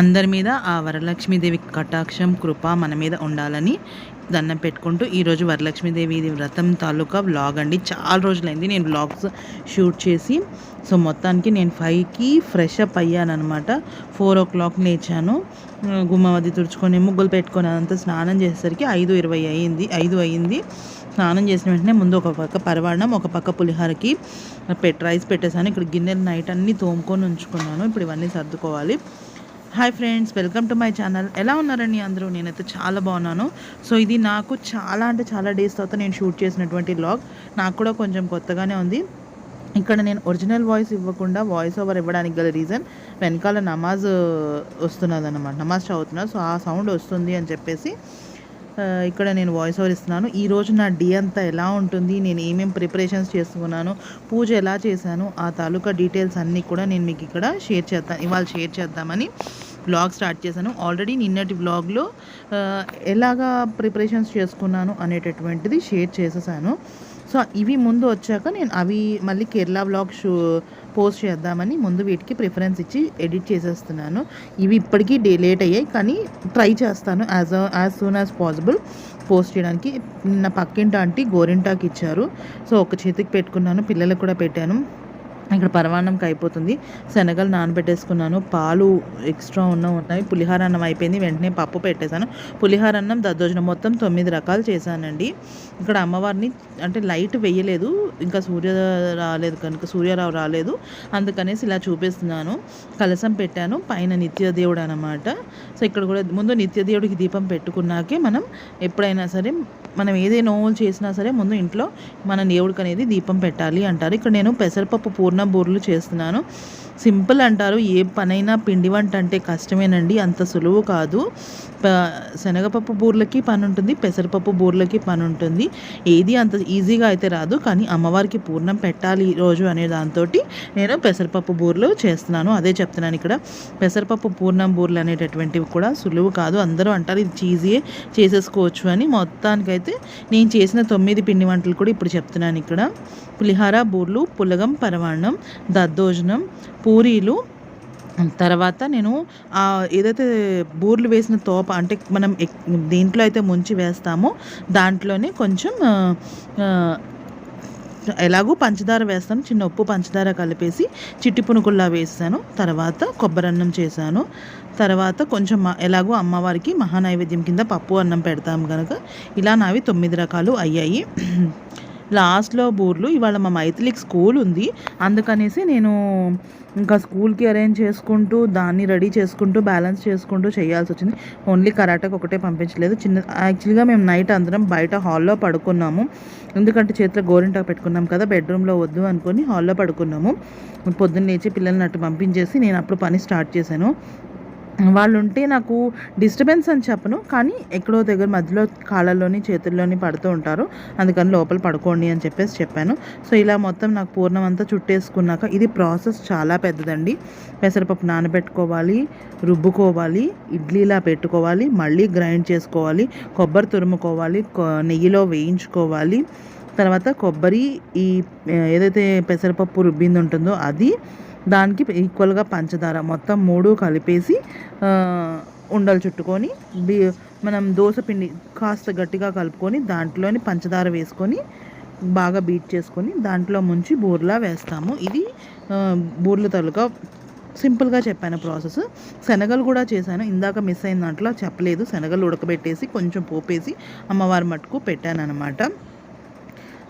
అందరి మీద ఆ వరలక్ష్మీదేవి కటాక్షం కృప మన మీద ఉండాలని దండం పెట్టుకుంటూ ఈరోజు వరలక్ష్మీదేవి వ్రతం తాలూకా బ్లాగ్ అండి. చాలా రోజులైంది నేను బ్లాగ్స్ షూట్ చేసి సో మొత్తానికి నేను ఫైవ్కి ఫ్రెష్ అప్ అయ్యానమాట ఫోర్ ఓ క్లాక్ లేచాను. గుమ్మవది తుడుచుకొని ముగ్గులు పెట్టుకొని అదంతా స్నానం చేసేసరికి ఐదు ఇరవై అయ్యింది ఐదు అయ్యింది. స్నానం చేసిన వెంటనే ముందు ఒక పక్క పరవాణం ఒక పక్క పులిహోరకి పెట్ రైస్ పెట్టేశాను. ఇక్కడ గిన్నెలు నైట్ అన్నీ తోముకొని ఉంచుకున్నాను. ఇప్పుడు ఇవన్నీ సర్దుకోవాలి. Hi friends welcome to my channel ఎలా ఉన్నారండి అందరూ? నేనైతే చాలా బాగున్నాను. సో ఇది నాకు చాలా అంటే చాలా డేస్ తర్వాత నేను షూట్ చేసినటువంటి లాగ్ నాకు కూడా కొంచెం కొత్తగానే ఉంది. ఇక్కడ నేను ఒరిజినల్ వాయిస్ ఇవ్వకుండా వాయిస్ ఓవర్ ఇవ్వడానికి గల రీజన్ వెనకాల నమాజ్ వస్తున్నది అనమాట నమాజ్ చదువుతున్నా. సో ఆ సౌండ్ వస్తుంది అని చెప్పేసి ఇక్కడ నేను వాయిస్ ఓవర్ ఇస్తున్నాను. ఈరోజు నా డే అంతా ఎలా ఉంటుంది? నేను ఏమేమి ప్రిపరేషన్స్ చేసుకున్నాను? పూజ ఎలా చేశాను? ఆ తాలూకా డీటెయిల్స్ అన్నీ కూడా నేను మీకు ఇక్కడ షేర్ చేద్దాం ఇవాళ షేర్ చేద్దామని బ్లాగ్ స్టార్ట్ చేశాను. ఆల్రెడీ నిన్నటి బ్లాగ్లో ఎలాగా ప్రిపరేషన్స్ చేసుకున్నాను అనేటటువంటిది షేర్ చేసేసాను. సో ఇవి ముందు వచ్చాక నేను అవి మళ్ళీ కేరళ బ్లాగ్ షూ పోస్ట్ చేద్దామని ముందు వీటికి ప్రిఫరెన్స్ ఇచ్చి ఎడిట్ చేసేస్తున్నాను. ఇవి ఇప్పటికీ డే లేట్ అయ్యాయి కానీ ట్రై చేస్తాను as as soon as possible post చేయడానికి. నిన్న పక్కింటి ఆంటీ గోరింటాకి ఇచ్చారు. సో ఒక చేతికి పెట్టుకున్నాను పిల్లలకు కూడా పెట్టాను. ఇక్కడ పరమాన్నంకి అయిపోతుంది. శనగలు నానబెట్టేసుకున్నాను. పాలు ఎక్స్ట్రా ఉన్న ఉన్నాయి. పులిహార అన్నం అయిపోయింది. వెంటనే పప్పు పెట్టేశాను. పులిహార అన్నం దద్దోజనం మొత్తం తొమ్మిది రకాలు చేశానండి. ఇక్కడ అమ్మవారిని అంటే లైట్ వేయలేదు ఇంకా సూర్య రాలేదు కనుక సూర్యరావు రాలేదు. అందుకనేసి ఇలా చూపిస్తున్నాను. కలసం పెట్టాను. పైన నిత్య దేవుడు అనమాట సో ఇక్కడ కూడా ముందు నిత్య దేవుడికి దీపం పెట్టుకున్నాకే మనం ఎప్పుడైనా సరే మనం ఏదే నోవులు చేసినా సరే ముందు ఇంట్లో మన దేవుడికి అనేది దీపం పెట్టాలి అంటారు. ఇక్కడ నేను పెసరపప్పు పూర్ణ బూరెలు చేస్తున్నాను. సింపుల్ అంటారు ఏ పనైనా పిండి వంట అంటే కష్టమేనండి అంత సులువు కాదు. ప- శనగపప్పు బూర్లకి పని ఉంటుంది పెసరపప్పు బూర్లకి పని ఉంటుంది ఏది అంత ఈజీగా అయితే రాదు కానీ అమ్మవారికి పూర్ణం పెట్టాలి ఈ రోజు అనే దాంతో నేను పెసరపప్పు బూర్లు చేస్తున్నాను. అదే చెప్తున్నాను ఇక్కడ. పెసరపప్పు పూర్ణం బూర్లు అనేటటువంటివి కూడా సులువు కాదు. అందరూ అంటారు ఇది చీజీయే చేసేసుకోవచ్చు అని. మొత్తానికైతే నేను చేసిన తొమ్మిది పిండి వంటలు కూడా ఇప్పుడు చెప్తున్నాను ఇక్కడ. పులిహార బూర్లు పులగం పరమాన్నం దద్దోజనం పూరీలు తర్వాత నేను ఏదైతే బూర్లు వేసిన తోప అంటే మనం ఎక్- దేంట్లో అయితే ముంచి వేస్తామో దాంట్లోనే కొంచెం ఎలాగూ పంచదార వేస్తాను చిన్న ఉప్పు పంచదార కలిపేసి చిట్టి పునుకుల్లా వేసాను తర్వాత కొబ్బరన్నం చేశాను తర్వాత కొంచెం ఎలాగో అమ్మవారికి మహానైవేద్యం కింద పప్పు అన్నం పెడతాము కనుక ఇలా నావి తొమ్మిది రకాలు అయ్యాయి. లాస్ట్లో బూర్లు ఇవాళ మా మైథిలికి స్కూల్ ఉంది. అందుకనేసి నేను ఇంకా స్కూల్కి అరేంజ్ చేసుకుంటూ దాన్ని రెడీ చేసుకుంటూ బ్యాలెన్స్ చేసుకుంటూ చేయాల్సి వచ్చింది. ఓన్లీ కరాటకు ఒకటే పంపించలేదు. చిన్న యాక్చువల్గా మేము నైట్ అందరం బయట హాల్లో పడుకున్నాము. ఎందుకంటే చేతిలో గోరింటాకు పెట్టుకున్నాం కదా బెడ్రూమ్లో వద్దు అనుకొని హాల్లో పడుకున్నాము. పొద్దున్న లేచి పిల్లల్ని అటు పంపించేసి నేను అప్పుడు పని స్టార్ట్ చేశాను. వాళ్ళు ఉంటే నాకు డిస్టర్బెన్స్ అని చెప్పను. కానీ ఎక్కడో దగ్గర మధ్యలో కాళ్ళలోని చేతుల్లోని పడుతూ ఉంటారు. అందుకని లోపల పడుకోండి అని చెప్పేసి చెప్పాను. సో ఇలా మొత్తం నాకు పూర్ణం అంతా చుట్టేసుకున్నాక ఇది ప్రాసెస్ చాలా పెద్దదండి. పెసరపప్పు నానబెట్టుకోవాలి రుబ్బుకోవాలి ఇడ్లీలా పెట్టుకోవాలి మళ్ళీ గ్రైండ్ చేసుకోవాలి కొబ్బరి తురుముకోవాలి నెయ్యిలో వేయించుకోవాలి. తర్వాత కొబ్బరి ఈ ఏదైతే పెసరపప్పు రుబ్బింది ఉంటుందో అది దానికి ఈక్వల్గా పంచదార మొత్తం మూడు కలిపేసి ఉండలు చుట్టుకొని బి మనం దోశ పిండి కాస్త గట్టిగా కలుపుకొని దాంట్లోని పంచదార వేసుకొని బాగా బీట్ చేసుకొని దాంట్లో ముంచి బూర్లా వేస్తాము. ఇది బూర్ల తలుగా సింపుల్గా చెప్పాను ప్రాసెస్ శనగలు కూడా చేశాను. ఇందాక మిస్ అయిన దాంట్లో చెప్పలేదు. శనగలు ఉడకబెట్టేసి కొంచెం పోపేసి అమ్మవారి మట్టుకు పెట్టాను అనమాట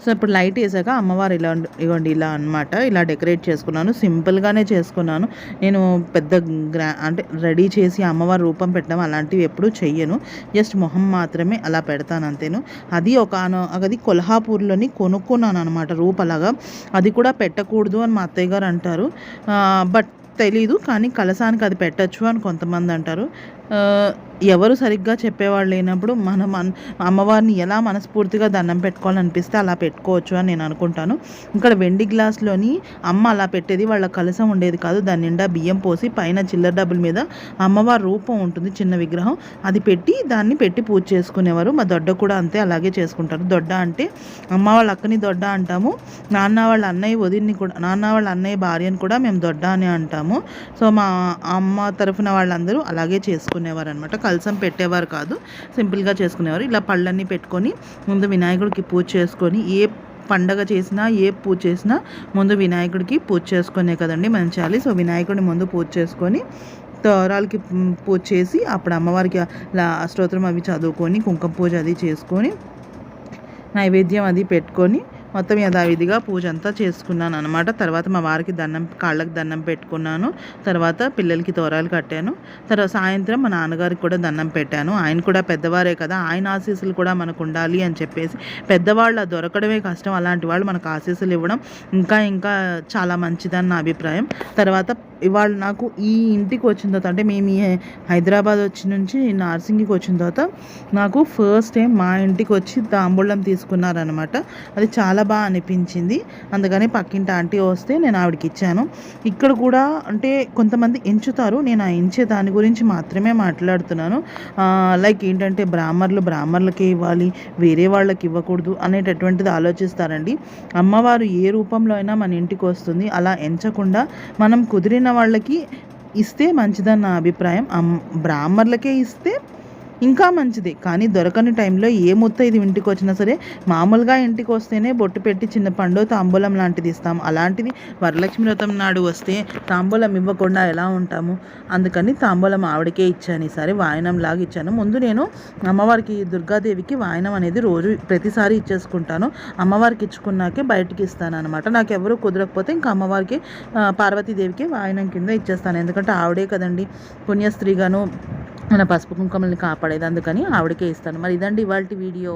సో ఇప్పుడు లైట్ వేసాక అమ్మవారు ఇలా ఇవ్వండి ఇలా అన్నమాట. ఇలా డెకరేట్ చేసుకున్నాను. సింపుల్గానే చేసుకున్నాను. నేను పెద్ద గ్రా అంటే రెడీ చేసి అమ్మవారి రూపం పెట్టడం అలాంటివి ఎప్పుడూ చెయ్యను. జస్ట్ మొహం మాత్రమే అలా పెడతాను అంతేను. అది ఒక అది కొల్హాపూర్లోని కొనుక్కున్నాను అనమాట రూపలాగా. అది కూడా పెట్టకూడదు అని మా అత్తయ్య గారు అంటారు. బట్ తెలీదు కానీ కలసానికి అది పెట్టచ్చు అని కొంతమంది అంటారు. ఎవరు సరిగ్గా చెప్పేవాళ్ళు లేనప్పుడు మనం అన్- అమ్మవారిని ఎలా మనస్ఫూర్తిగా దండం పెట్టుకోవాలనిపిస్తే అలా పెట్టుకోవచ్చు అని నేను అనుకుంటాను. ఇక్కడ వెండి గ్లాస్లోని అమ్మ అలా పెట్టేది వాళ్ళ కలసం ఉండేది కాదు. దాని నిండా బియ్యం పోసి పైన చిల్లర డబ్బుల మీద అమ్మవారి రూపం ఉంటుంది చిన్న విగ్రహం. అది పెట్టి దాన్ని పెట్టి పూజ చేసుకునేవారు. మా దొడ్డ కూడా అంతే అలాగే చేసుకుంటారు. దొడ్డ అంటే అమ్మ వాళ్ళ అక్కని దొడ్డ అంటాము. నాన్న వాళ్ళ అన్నయ్య వదిన్ని కూడా నాన్న వాళ్ళ అన్నయ్య భార్యను కూడా మేము దొడ్డ అని అంటాము. సో మా అమ్మ తరఫున వాళ్ళందరూ అలాగే చేసుకుంటారు. చేసుకునేవారు అనమాట కలసం పెట్టేవారు కాదు. సింపుల్గా చేసుకునేవారు. ఇలా పళ్ళన్నీ పెట్టుకొని ముందు వినాయకుడికి పూజ చేసుకొని ఏ పండగ చేసినా ఏ పూజ చేసినా ముందు వినాయకుడికి పూజ చేసుకునే కదండి మనం చేయాలి. సో వినాయకుడిని ముందు పూజ చేసుకొని తోరాలకి పూజ చేసి అప్పుడు అమ్మవారికి లా స్తోత్రం అవి చదువుకొని కుంకుమ పూజ అది చేసుకొని నైవేద్యం అది పెట్టుకొని మొత్తం యథావిధిగా పూజ అంతా చేసుకున్నాను అనమాట తర్వాత మా వారికి దండం కాళ్ళకి దండం పెట్టుకున్నాను. తర్వాత పిల్లలకి తోరాలు కట్టాను. తర్వాత సాయంత్రం మా నాన్నగారికి కూడా దండం పెట్టాను. ఆయన కూడా పెద్దవారే కదా ఆయన ఆశీస్సులు కూడా మనకు ఉండాలి అని చెప్పేసి పెద్దవాళ్ళ దొరకడమే కష్టం. అలాంటి వాళ్ళు మనకు ఆశీస్సులు ఇవ్వడం ఇంకా ఇంకా చాలా మంచిదని నా అభిప్రాయం. తర్వాత ఇవాళ నాకు ఈ ఇంటికి వచ్చిన తర్వాత అంటే మేము ఈ హైదరాబాద్ వచ్చి నుంచి నార్సింగ్కి వచ్చిన తర్వాత నాకు ఫస్ట్ టైం మా ఇంటికి వచ్చి తాంబూలం తీసుకున్నారనమాట అది చాలా బాగా అనిపించింది. అందుకని పక్కింటి ఆంటీ వస్తే నేను ఆవిడకి ఇచ్చాను. ఇక్కడ కూడా అంటే కొంతమంది ఎంచుతారు. నేను ఆ ఎంచే దాని గురించి మాత్రమే మాట్లాడుతున్నాను. లైక్ ఏంటంటే బ్రాహ్మర్లు బ్రాహ్మర్లకే ఇవ్వాలి వేరే వాళ్ళకి ఇవ్వకూడదు అనేటటువంటిది ఆలోచిస్తారండి. అమ్మవారు ఏ రూపంలో అయినా మన ఇంటికి వస్తుంది. అలా ఎంచకుండా మనం కుదిరిన వాళ్ళకి ఇస్తే మంచిదని నా అభిప్రాయం. అమ్ బ్రాహ్మర్లకే ఇస్తే ఇంకా మంచిది. కానీ దొరకని టైంలో ఏ ముత్త ఇది ఇంటికి వచ్చినా సరే మామూలుగా ఇంటికి వస్తేనే బొట్టు పెట్టి చిన్న పండు తాంబూలం లాంటిది ఇస్తాం. అలాంటిది వరలక్ష్మి వ్రతం నాడు వస్తే తాంబూలం ఇవ్వకుండా ఎలా ఉంటాము? అందుకని తాంబూలం ఆవిడకే ఇచ్చాను. ఈసారి వాయనం లాగా ఇచ్చాను. ముందు నేను అమ్మవారికి దుర్గాదేవికి వాయనం అనేది రోజు ప్రతిసారి ఇచ్చేసుకుంటాను. అమ్మవారికి ఇచ్చుకున్నాకే బయటికి ఇస్తాను అనమాట నాకు ఎవరు కుదరకపోతే ఇంకా అమ్మవారికి పార్వతీదేవికి వాయనం కింద ఇచ్చేస్తాను. ఎందుకంటే ఆవిడే కదండి పుణ్యస్త్రీగాను మన పసుపు కుంకుమల్ని కాపాడేది. అందుకని ఆవిడకే ఇస్తాను. మరి ఇదండి ఇవాళ వీడియో.